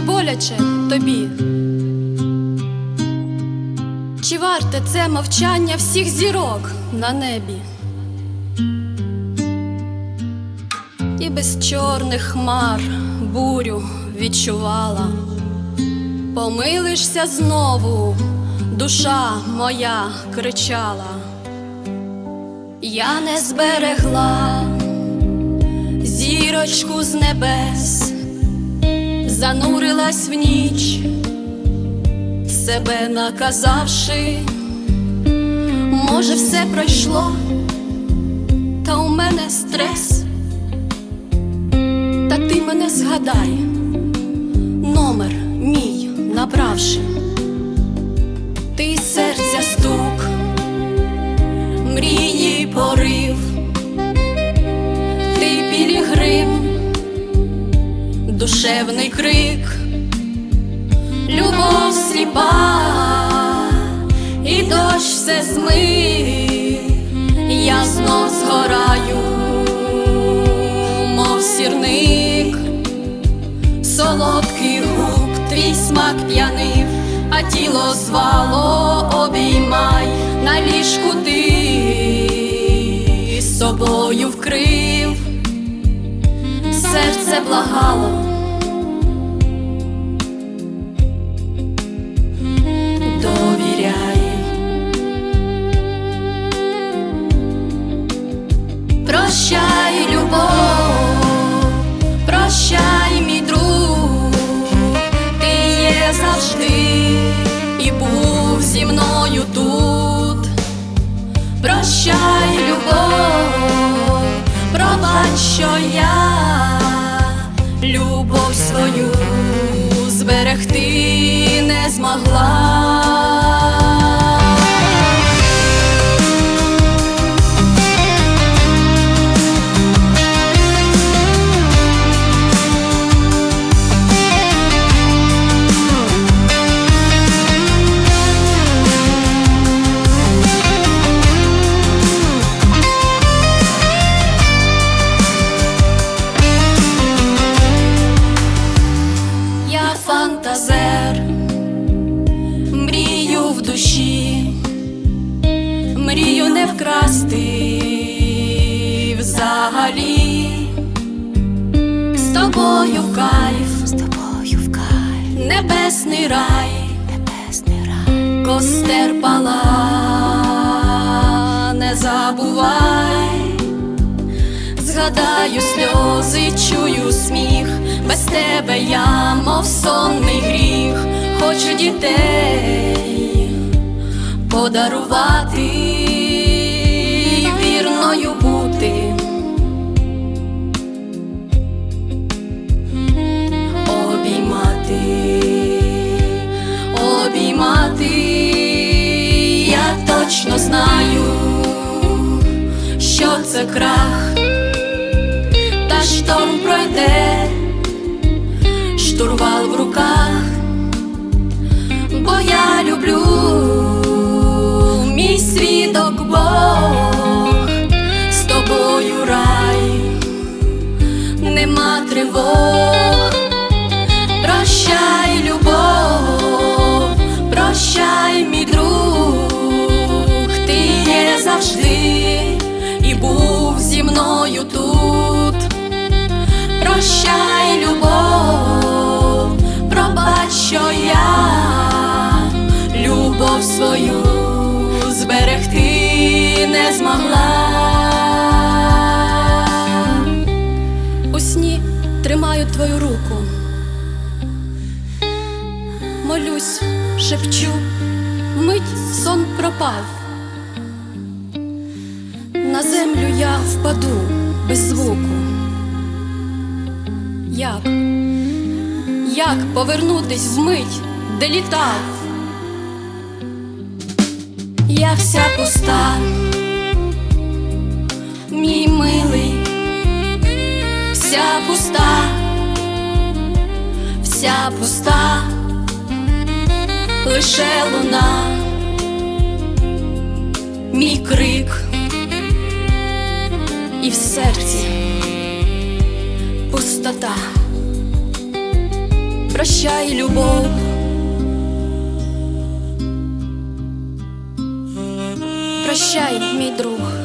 боляче тобі? Чи варте це мовчання всіх зірок на небі? І без чорних хмар бурю відчувала. Помилишся знову, душа моя кричала. Я не зберегла зірочку з небес, занурилась в ніч, себе наказавши, може, все пройшло, та у мене стрес, та ти мене згадай, номер мій набравши, пілігрим, душевний крик, любов сліпа, і дощ все змив, я знов згораю, мов сірник, солодкий губ, твій смак п'янив, а тіло звало обіймай, на ліжку ти собою вкрив, серце благало. Довіряй, прощай, любов, прощай, мій друг, ти є завжди і був зі мною тут. Прощай, любов, пробач, що я свою зберегти не змогла. Фантазер, мрію в душі, мрію не вкрасти взагалі, з тобою в кайф, з тобою в кайф, небесний рай, небесний рай, костер пала, не забувай, згадаю сльози, чую сміх, без тебе я, мов сонний гріх, хочу дітей подарувати, вірною бути. Обіймати, обіймати, я точно знаю, що це крах, пройде, штурвал в руках, бо я люблю мій свідок Бог, з тобою рай, нема тривог. Прощай, любов, прощай, мій друг, ти є завжди і був зі мною тут. Прощай, любов, пробач, що я любов свою зберегти не змогла. У сні тримаю твою руку. Молюсь, шепчу, мить сон пропав. На землю я впаду без звуку. Як? Як повернутись вмить, де літав? Я вся пуста, мій милий, вся пуста, вся пуста, лише луна, мій крик, і в серці пустота. Прощай, любов. Прощай, мій друг.